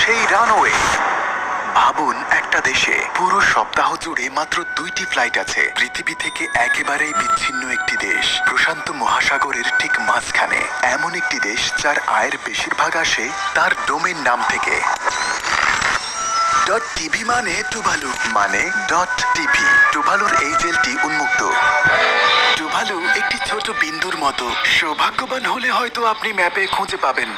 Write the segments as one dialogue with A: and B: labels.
A: সেই রানওয়ে ভাবুন, একটা দেশে পুরো সপ্তাহ জুড়ে মাত্র দুইটি ফ্লাইট আছে। পৃথিবী থেকে একেবারেই বিচ্ছিন্ন একটি দেশ, প্রশান্ত মহাসাগরের ঠিক মাঝখানে। এমন একটি দেশ যার আয়ের বেশিরভাগ আসে তার ডোমেন নাম থেকে। ডট টিভি মানে টুভালু। মানে ডট টিভি টুভালুর এই জেলটি উন্মুক্ত। টুভালু একটি ছোট বিন্দুর মতো। সৌভাগ্যবান হলে হয়তো আপনি ম্যাপে খুঁজে পাবেন।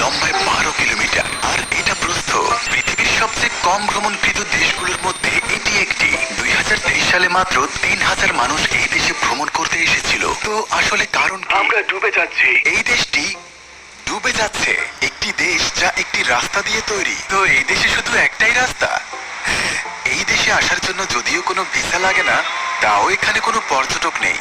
A: লম্বায় বারো কিলোমিটার। আর এটা প্রস্থ পৃথিবীর সবচেয়ে কম ভ্রমণকৃত দেশগুলোর মধ্যে এটি একটি। দুই হাজার তেইশ সালে মাত্র তিন হাজার মানুষ এই দেশে ভ্রমণ করতে এসেছিল। তো আসলে কারণ
B: আমরা ডুবে যাচ্ছি।
A: এই দেশটি ডুবে যাচ্ছে। একটি দেশ যা একটি রাস্তা দিয়ে তৈরি। তো এই দেশে শুধু একটাই রাস্তা? এই দেশে আসার জন্য যদিও কোনো ভিসা লাগে না তাও এখানে কোনো পর্যটক নেই।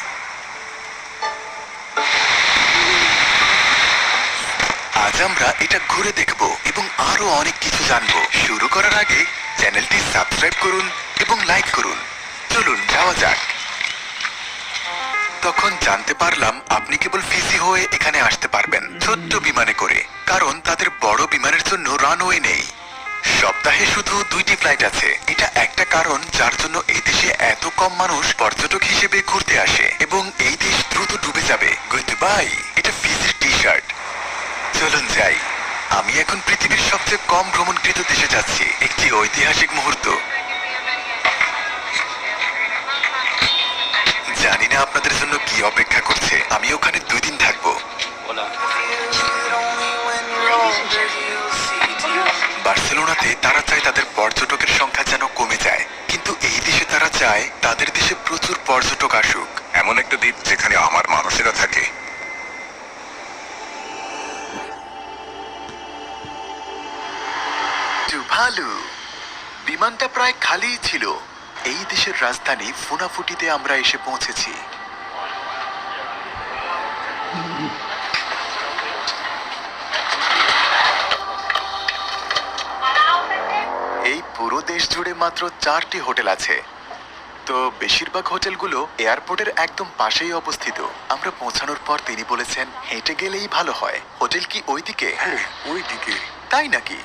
A: আজ আমরা এটা ঘুরে দেখব এবং আরও অনেক কিছু জানব। শুরু করার আগে চ্যানেলটি সাবস্ক্রাইব করুন এবং লাইক করুন। চলুন, যাওয়া যাক। তখন জানতে পারলাম আপনি কেবল ফিজি হয়ে এখানে আসতে পারবেন, ছোট্ট বিমানে করে, কারণ তাদের বড় বিমানের জন্য রানওয়ে নেই। সপ্তাহে শুধু দুইটি ফ্লাইট আছে। এটা একটা কারণ যার জন্য এই দেশে এত কম মানুষ পর্যটক হিসেবে ঘুরতে আসে, এবং এই দেশ দ্রুত ডুবে যাবে। গুড বাই চলুন যাই আমি এখন পৃথিবীর সবচেয়ে কম ভ্রমণকৃত দেশে যাচ্ছি। একটি ঐতিহাসিক মুহূর্ত। জানি না আপনাদের জন্য কি অপেক্ষা করছে। আমি ওখানে দুই দিন থাকব। বার্সেলোনাতে তারা চায় তাদের পর্যটকের সংখ্যা যেন কমে যায়। কিন্তু এই দেশে তারা চায় তাদের দেশে প্রচুর পর্যটক আসুক।
B: এমন একটা দ্বীপ যেখানে আমার মানুষেরা থাকে।
A: বিমানটা প্রায় খালিই ছিল। এই দেশের রাজধানী ফুনাফুটিতে আমরা এসে পৌঁছেছি। এই পুরো দেশ জুড়ে মাত্র চারটি হোটেল আছে। তো বেশিরভাগ হোটেলগুলো এয়ারপোর্টের একদম পাশেই অবস্থিত। আমরা পৌঁছানোর পর তিনি বলেছেন হেঁটে গেলেই ভালো হয়। হোটেল কি ওইদিকে?
B: হ্যাঁ ওই দিকে
A: তাই নাকি?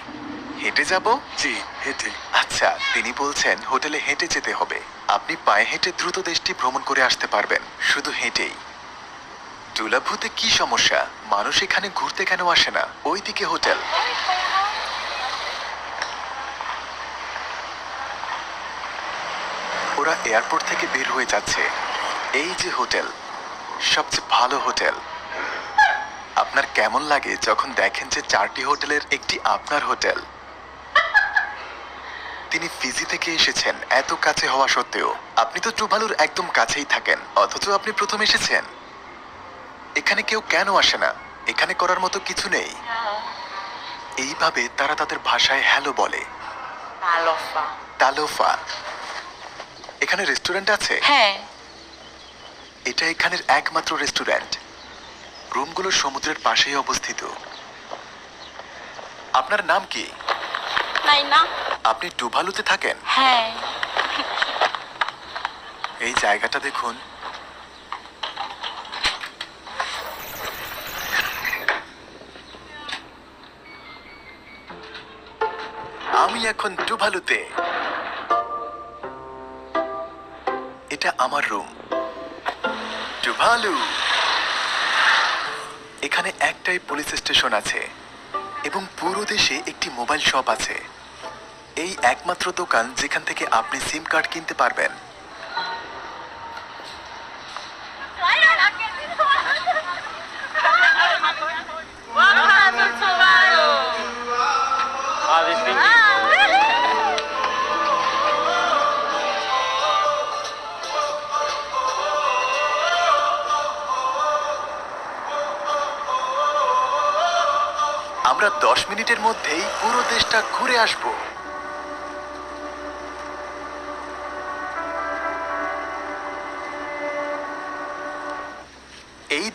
A: হেঁটে যাব?
B: জি হেঁটে।
A: আচ্ছা তিনি বলছেন হোটেলে হেঁটে যেতে হবে। আপনি পায়ে হেঁটে দ্রুত দেশটি ভ্রমণ করে আসতে পারবেন। শুধু হেঁটেই। টুলাভুতে কি সমস্যা? মানুষ এখানে ঘুরতে কেন আসে না? ওইদিকে হোটেল। ওরা এয়ারপোর্ট থেকে বের হয়ে যাচ্ছে। এই যে হোটেল, সবচেয়ে ভালো হোটেল। আপনার কেমন লাগে যখন দেখেন যে চারটি হোটেলের একটি আপনার হোটেল? তিনি ফিজি থেকে এসেছেন এত কাছে হওয়া সত্ত্বেও। আপনি তো টুভালুর একদম কাছেই থাকেন অথচ আপনি প্রথম এসেছেন। এখানে কেউ কেন আসে না? এখানে করার মতো কিছু নেই। এইভাবে তারা তাদের ভাষায় হ্যালো বলে। তালোফা। এখানে রেস্টুরেন্ট আছে?
C: হ্যাঁ।
A: এটা এখানের একমাত্র রেস্টুরেন্ট। রুমগুলো সমুদ্রের পাশেই অবস্থিত। আপনার নাম কি? আপনি টুভালুতে থাকেন?
C: হ্যাঁ।
A: এই জায়গাটা দেখুন। আমি এখন টুভালুতে এটা আমার রুম। টুভালু এখানে একটাই পুলিশ স্টেশন আছে এবং পুরো দেশে একটি মোবাইল শপ আছে। এই একমাত্র দোকান যেখান থেকে আপনি সিম কার্ড কিনতে পারবেন। আমরা দশ মিনিটের মধ্যেই পুরো দেশটা ঘুরে আসব।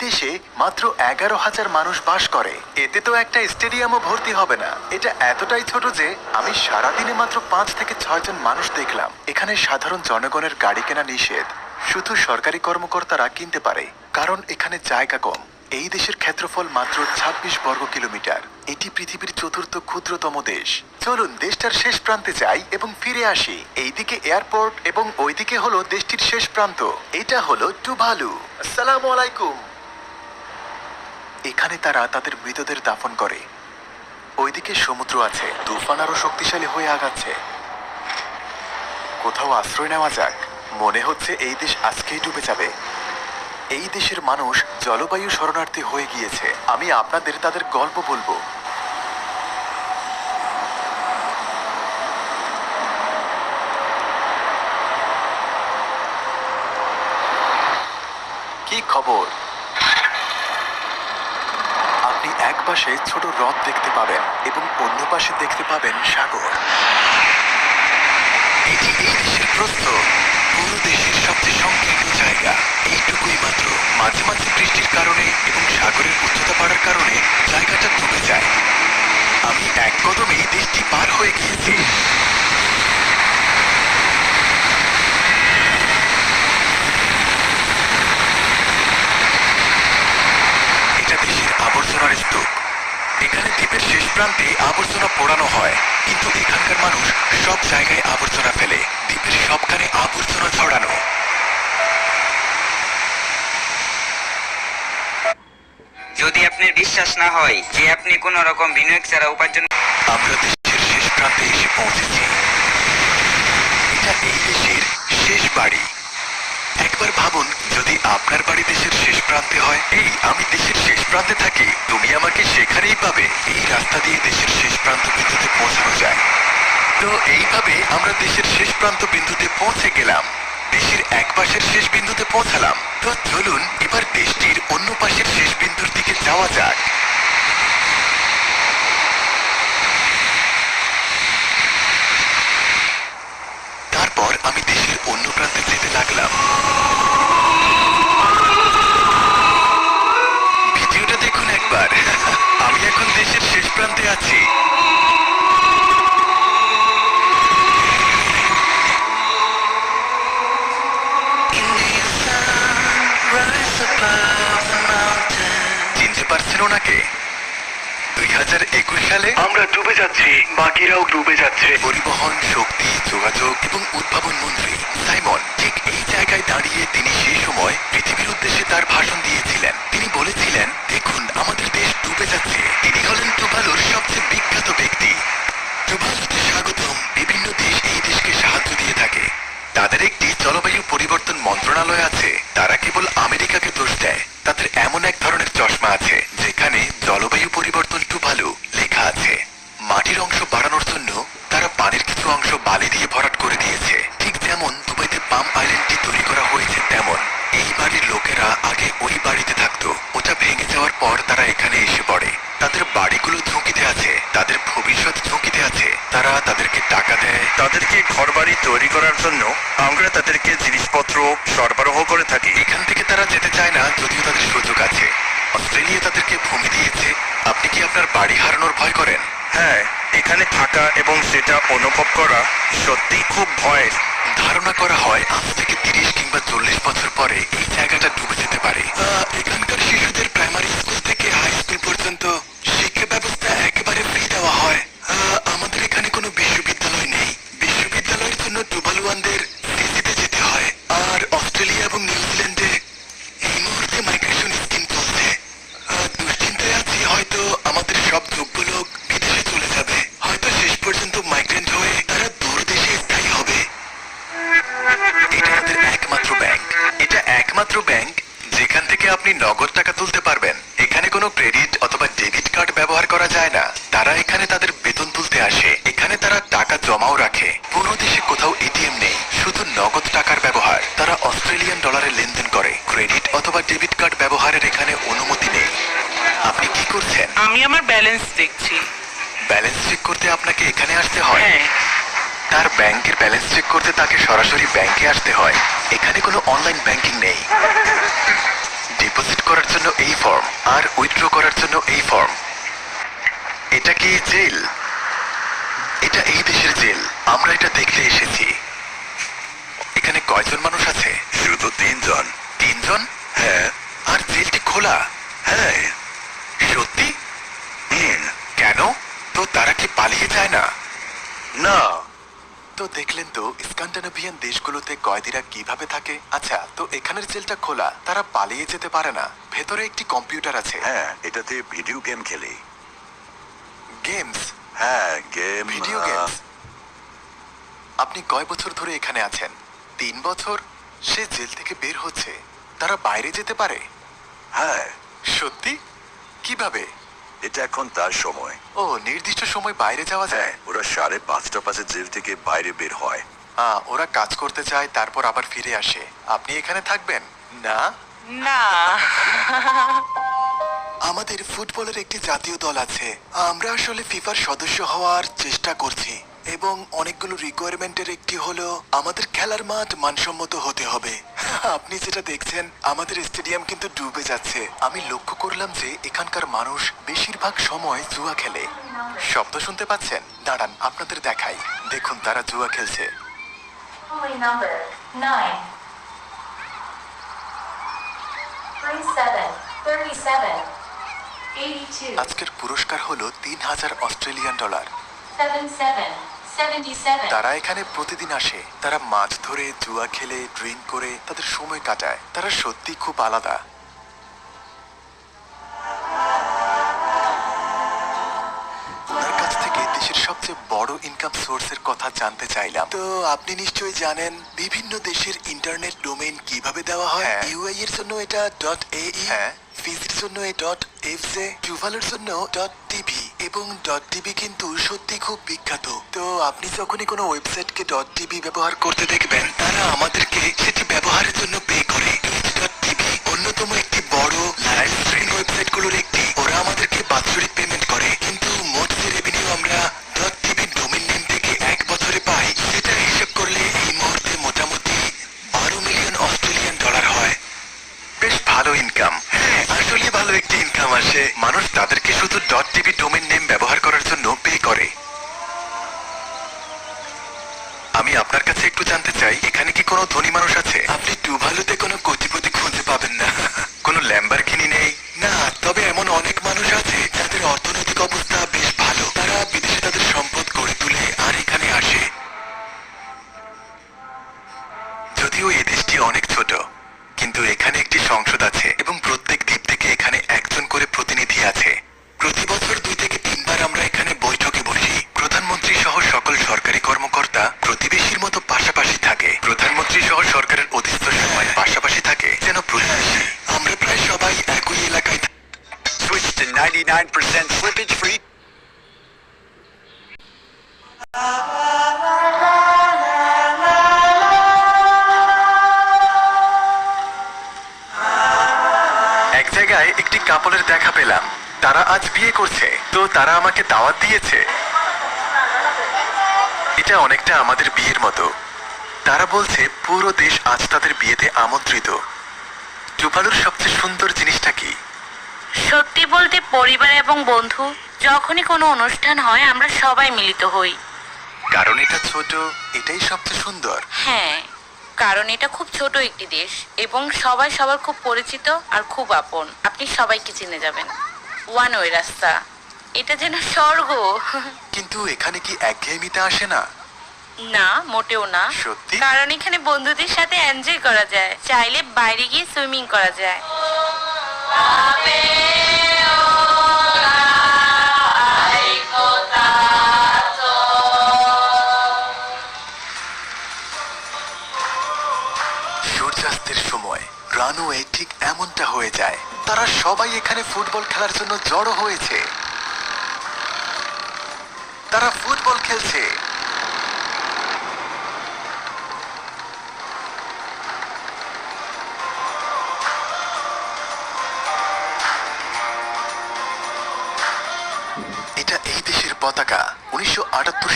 A: দেশে মাত্র এগারো হাজার মানুষ বাস করে। এতে তো একটা স্টেডিয়ামও ভর্তি হবে না। এটা এতটাই ছোট যে আমি সারাদিনে মাত্র পাঁচ থেকে ছয় জন মানুষ দেখলাম। এখানে সাধারণ জনগণের গাড়ি কেনা নিষেধ। শুধু সরকারি কর্মকর্তারা কিনতে পারে, কারণ এখানে জায়গা কম। এই দেশের ক্ষেত্রফল মাত্র ২৬ বর্গ কিলোমিটার। এটি পৃথিবীর চতুর্থ ক্ষুদ্রতম দেশ। চলুন, দেশটার শেষ প্রান্তে যাই এবং ফিরে আসি। এইদিকে এয়ারপোর্ট এবং ওইদিকে হলো দেশটির শেষ প্রান্ত। এটা হলো টুভালু। আসসালামু আলাইকুম। এখানে তারা তাদের মৃতদের দাফন করে। ওইদিকে সমুদ্র আছে, তুফান আরও শক্তিশালী হয়ে আগাচ্ছে। কোথাও আশ্রয় নেওয়া যাক। মনে হচ্ছে এই দেশ আজকেই ডুবে যাবে। এই দেশের মানুষ জলবায়ু শরণার্থী হয়ে গিয়েছে। আমি আপনাদের তাদের গল্প বলব। কি খবর আপনি এক পাশে ছোট হ্রদ দেখতে পাবেন এবং অন্য পাশে দেখতে পাবেন সাগর। এটি এই দেশের প্রস্থ। পুরো দেশের সবচেয়ে সংকীর্ণ জায়গা এইটুকুই মাত্র মাঝে মাঝে বৃষ্টির কারণে এবং সাগরের উচ্চতা বাড়ার কারণে জায়গাটা ডুবে যায় আমি এক কদমেই দেশটি পার হয়ে গিয়েছি এটা দেশের আবর্জনার স্তূপ এখানে দ্বীপের শেষ প্রান্তে আবর্জনা পোড়ানো হয় কিন্তু এখানকার মানুষ সব জায়গায় আবর্জনা ফেলে দ্বীপের সবখানে আবর্জনা ছড়ানো।
D: যদি আপনি বিশ্বাস না হয় যে আপনি কোনো রকম বিনিয়োগ ছাড়া উপার্জন
A: আমরা দেশের শেষ প্রান্তে এসে পৌঁছেছি এটা এই দেশের শেষ বাড়ি একবার ভাবুন, যদি আপনার বাড়ি দেশের শেষ প্রান্তে হয়, এই আমি দেশের শেষ প্রান্তে থাকি, তুমি আমাকে সেখানেই পাবে। এই রাস্তা দিয়ে দেশের শেষ প্রান্ত বিন্দুতে পৌঁছানো যায়। তো এইভাবে আমরা দেশের শেষ প্রান্ত বিন্দুতে পৌঁছে গেলাম। দেশের এক পাশের শেষ বিন্দুতে পৌঁছালাম। তো চলুন, এবার দেশটির অন্য পাশের শেষ বিন্দুর দিকে যাওয়া যাক তারপর আমি দেশের অন্য প্রান্তে যেতে লাগলাম। ভিডিওটা দেখুন একবার। আমি এখন দেশের শেষ প্রান্তে আছি। চিনতে পারছেন ওনাকে? দুই হাজার একুশ সালে
B: আমরা ডুবে যাচ্ছি বাকিরাও ডুবে যাচ্ছে।
A: পরিবহন শক্তি যোগাযোগ এবং উদ্ভাবন মন্ত্রী সাইমন ঠিক এই জায়গায় দাঁড়িয়ে তিনি সেই সময় পৃথিবীর উদ্দেশ্যে তার ভাষণ দিয়েছিলেন। তিনি বলেছিলেন দেখুন আমাদের দেশ ডুবে যাচ্ছে। তিনি হলেন টুভালুর সবচেয়ে বিখ্যাত ব্যক্তি। টুভালুতে স্বাগতম বিভিন্ন দেশ এই দেশকে সাহায্য দিয়ে থাকে। তাদের একটি জলবায়ু পরিবর্তন মন্ত্রণালয় আছে। তারা কেবল আমেরিকাকে দোষ দেয়। তাদের এমন এক ধরনের চশমা আছে, যেখানে জলবায়ু পরিবর্তন টুভালু লেখা আছে। মাটির অংশ বাড়ানোর জন্য তারা পানির কিছু অংশ বালি দিয়ে ভরাট করে দিয়েছে। ঠিক যেমন দুবাইতে পাম আইল্যান্ডটি তৈরি করা হয়েছে, তেমন এই বাড়ির লোকেরা আগে ওই বাড়িতে থাকতো। ওটা ভেঙে যাওয়ার পর তারা এখানে এসে পড়ে। তাদের বাড়িগুলো ঝুঁকিতে আছে, তাদের ভবিষ্যৎ ঝুঁকিতে আছে। তারা তাদেরকে টাকা দেয়,
B: তাদেরকে ঘরবাড়ি তৈরি করার জন্য আমরা তাদেরকে জিনিসপত্র সরবরাহ করে থাকি।
A: এখান থেকে তারা যেতে চায় না, যদিও তাদের সুযোগ আছে। অস্ট্রেলিয়া তাদেরকে ভূমি দিয়েছে। আপনি কি আপনার বাড়ি হারানোর ভয় করেন?
B: হ্যাঁ এখানে থাকা এবং সেটা অনুভব করা সত্যি খুব ভয়ের।
A: ধারণা করা হয় আজ থেকে তিরিশ কিংবা চল্লিশ বছর পরে এই জায়গাটা ডুবে যেতে পারে। এখানকার শিশুদের প্রাইমারি স্কুল থেকে হাই স্কুল পর্যন্ত শিক্ষা ব্যবস্থা একেবারে ফ্রি দেওয়া হয়। আমাদের এখানে কোনো বিশ্ববিদ্যালয় নেই। বিশ্ববিদ্যালয়ের জন্য টুবালুয়ানদের নগদ টাকার ব্যবহার। তারা অস্ট্রেলিয়ান ডলারে লেনদেন করে। ক্রেডিট অথবা ডেবিট কার্ড ব্যবহারের এখানে অনুমতি নেই। আপনি কি করছেন?
E: আমি আমার ব্যালেন্স দেখছি।
A: ব্যালেন্স চেক করতে আপনাকে এখানে আসতে হয়।
E: হ্যাঁ।
A: তার ব্যাংকের ব্যালেন্স চেক করতে তাকে সরাসরি ব্যাংকে আসতে হয়। এখানে কোনো অনলাইন ব্যাংকিং নেই। ডিপোজিট করার জন্য এই ফর্ম আর উইথড্র করার জন্য এই ফর্ম। এটা কি জেল? এটা এই দেশের জেল। আমরা এটা দেখলে এসেছি। কয়জন মানুষ আছে?
B: শুধু তিনজন।
A: তিনজন?
B: হ্যাঁ।
A: আর জেলটি খোলা? হ্যাঁ। সত্যি? কেন? তো তারা কি পালিয়ে যায় না?
B: না।
A: তো দেখলেন তো স্ক্যান্ডিনেভিয়ান দেশগুলোতে কয়েদিরা কীভাবে থাকে? আচ্ছা তো এখানের জেলটা খোলা তারা পালিয়ে যেতে পারে না। ভেতরে একটি কম্পিউটার আছে।
B: হ্যাঁ এটাতে ভিডিও গেম খেলি।
A: গেমস?
B: হ্যাঁ গেম
A: ভিডিও গেমস? আপনি কয় বছর ধরে এখানে আছেন? তিন বছর সে জেল থেকে বের হচ্ছে। তারা বাইরে যেতে পারে।
B: হ্যাঁ।
A: সত্যি? কীভাবে?
B: এটা এখন তার সময়।
A: ও নির্দিষ্ট সময় বাইরে যাওয়া
B: হ্যাঁ
A: যায়
B: ওরা সাড়ে পাঁচটা পাশে জেল থেকে বাইরে বের হয়।
A: আহ, ওরা কাজ করতে চায় তারপর আবার ফিরে আসে। আপনি এখানে থাকবেন? না?
C: না।
A: আমাদের ফুটবলের একটি জাতীয় দল আছে। আমরা আসলে ফিফার সদস্য হওয়ার চেষ্টা করছি। এবং অনেকগুলো রিকোয়ারমেন্টের একটি হলো আমাদের খেলার মাঠ মানসম্মত হতে হবে। আপনি যেটা দেখছেন আমাদের স্টেডিয়াম কিন্তু ডুবে যাচ্ছে। আমি লক্ষ্য করলাম যে এখানকার মানুষ বেশিরভাগ সময় জুয়া খেলে। শব্দ শুনতে পাচ্ছেন? দাঁড়ান আপনাদের দেখাই। দেখুন তারা জুয়া খেলছে. আজকের পুরস্কার হলো তিন হাজার অস্ট্রেলিয়ান ডলার. তারা এখানে প্রতিদিন আসে। তারা মাছ ধরে জুয়া খেলে ড্রিঙ্ক করে তাদের সময় কাটায়। তারা সত্যি খুব আলাদা। সবচেয়ে বড় ইনকাম সোর্সের কথা জানতে চাইলাম। তো আপনি নিশ্চয়ই জানেন বিভিন্ন দেশের ইন্টারনেট ডোমেইন কীভাবে দেওয়া হয়? ইউআই এর জন্য এটা ডট এ হ্যাঁ। ফিজির জন্য এ ডট এফ জে টুভালের জন্য ডট টিভি এবং ডট টিভি কিন্তু সত্যি খুব বিখ্যাত। তো আপনি যখনই কোনো ওয়েবসাইটকে ডট টিভি ব্যবহার করতে দেখবেন, তারা আমাদেরকে সেটি ব্যবহারের জন্য পে করে। ডট টিভি অন্যতম একটি বড় লাইভ স্ট্রিম ওয়েবসাইটগুলোর একটি। ওরা আমাদেরকে আমি আপনার কাছে একটু জানতে চাই, এখানে কি কোনো ধনী মানুষ আছে? আপনি টুভালুতে কোনো কোটিপতি খুঁজে পাবেন না। কোনো ল্যাম্বারগিনি নেই? না, তবে এমন অনেক মানুষ আছে, যাদের অর্থনৈতিক অবস্থা বেশ ভালো। তারা বিদেশে তাদের সম্পদ গড়ে তুলে আর এখানে আসে। যদিও এই দেশটি অনেক ছোট, কিন্তু এখানে একটি সংসদ আছে এবং প্রত্যেক দ্বীপ থেকে এখানে একজন করে প্রতিনিধি আছে।
B: 99% free.
A: এক জায়গায় একটি কাপলের দেখা পেলাম। তারা আজ বিয়ে করছে। তো তারা আমাকে দাওয়াত দিয়েছে। এটা অনেকটা আমাদের বিয়ের মতো। তারা বলছে, পুরো দেশ আজ তাদের বিয়েতে আমন্ত্রিত। টুপালুর সবচেয়ে সুন্দর জিনিসটা কি?
C: সত্যি বলতে পরিবার এবং বন্ধু যখনই কোনো অনুষ্ঠান হয় আমরা সবাই মিলিত হই।
A: কারণ এটা ছোট এটাই সবচেয়ে সুন্দর।
C: হ্যাঁ কারণ এটা খুব ছোট একটি দেশ এবং সবাই সবার খুব পরিচিত আর খুব আপন। আপনি সবাইকে চিনে যাবেন। ওয়ান ওয়ে রাস্তা। এটা যেন স্বর্গ।
A: কিন্তু এখানে কি একঘেয়েমিতে আসে না?
C: না মোটেও না।
A: সত্যি?
C: কারণ এখানে বন্ধুদের সাথে এনজয় করা যায়। চাইলে বাইরে গিয়ে সুইমিং করা যায়।
A: সূর্যাস্তের সময় রানওয়ে ঠিক এমনটা হয়ে যায়। তারা সবাই এখানে ফুটবল খেলার জন্য জড়ো হয়েছে। তারা ফুটবল খেলছে। পতাকা উনিশশো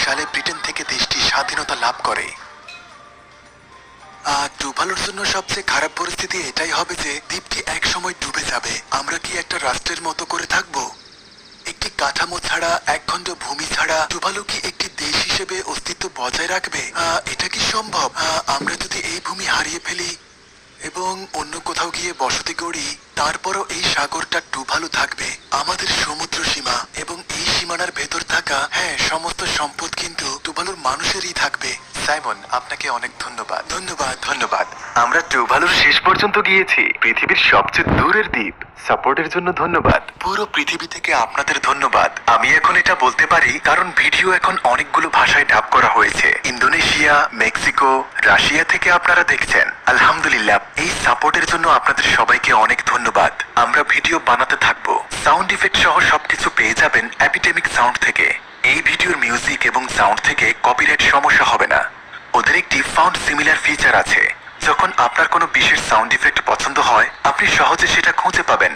A: সালে ব্রিটেন থেকে দেশটি স্বাধীনতা লাভ করে। আহ, টুভালুর জন্য সবচেয়ে খারাপ পরিস্থিতি এটাই হবে যে দ্বীপটি এক সময় ডুবে যাবে। আমরা কি একটা রাষ্ট্রের মতো করে থাকব? একটি কাঠামো ছাড়া এক খণ্ড ভূমি ছাড়া টুভালু কি একটি দেশ হিসেবে অস্তিত্ব বজায় রাখবে? এটা কি সম্ভব? আমরা যদি এই ভূমি হারিয়ে ফেলি এবং অন্য কোথাও গিয়ে বসতি গড়ি তারপরও এই সাগরটা টুভালু থাকবে। আমাদের সমুদ্র সীমা এবং এই সীমানার ভেতর থাকা হ্যাঁ সমস্ত সম্পদ কিন্তু টুভালুর মানুষেরই থাকবে। সাইমন আপনাকে অনেক ধন্যবাদ। ধন্যবাদ। ধন্যবাদ। আমরা টুভালুর শেষ পর্যন্ত গিয়েছি পৃথিবীর সবচেয়ে দূরের দ্বীপ। সাপোর্টের জন্য ধন্যবাদ। পুরো পৃথিবী থেকে আপনাদের ধন্যবাদ। আমি এখন এটা বলতে পারি, কারণ ভিডিও এখন অনেকগুলো ভাষায় ডাব করা হয়েছে। ইন্দোনেশিয়া, মেক্সিকো, রাশিয়া থেকে আপনারা দেখছেন। আলহামদুলিল্লাহ, এই সাপোর্টের জন্য আপনাদের সবাইকে অনেক ধন্যবাদ। আমরা ভিডিও বানাতে থাকব। সাউন্ড ইফেক্ট সহ সবকিছু পেয়ে যাবেন অ্যাপিডেমিক সাউন্ড থেকে। এই ভিডিওর মিউজিক এবং সাউন্ড থেকে কপিরাইট সমস্যা হবে না। ওদের একটি ফাউন্ড সিমিলার ফিচার আছে। যখন আপনার কোনো বিশেষ সাউন্ড ইফেক্ট পছন্দ হয়, আপনি সহজে সেটা খুঁজে পাবেন।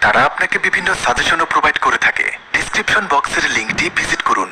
A: তারা আপনাকে বিভিন্ন সাজেশনও প্রোভাইড করে থাকে। ডিসক্রিপশন বক্সের লিঙ্কটি ভিজিট করুন।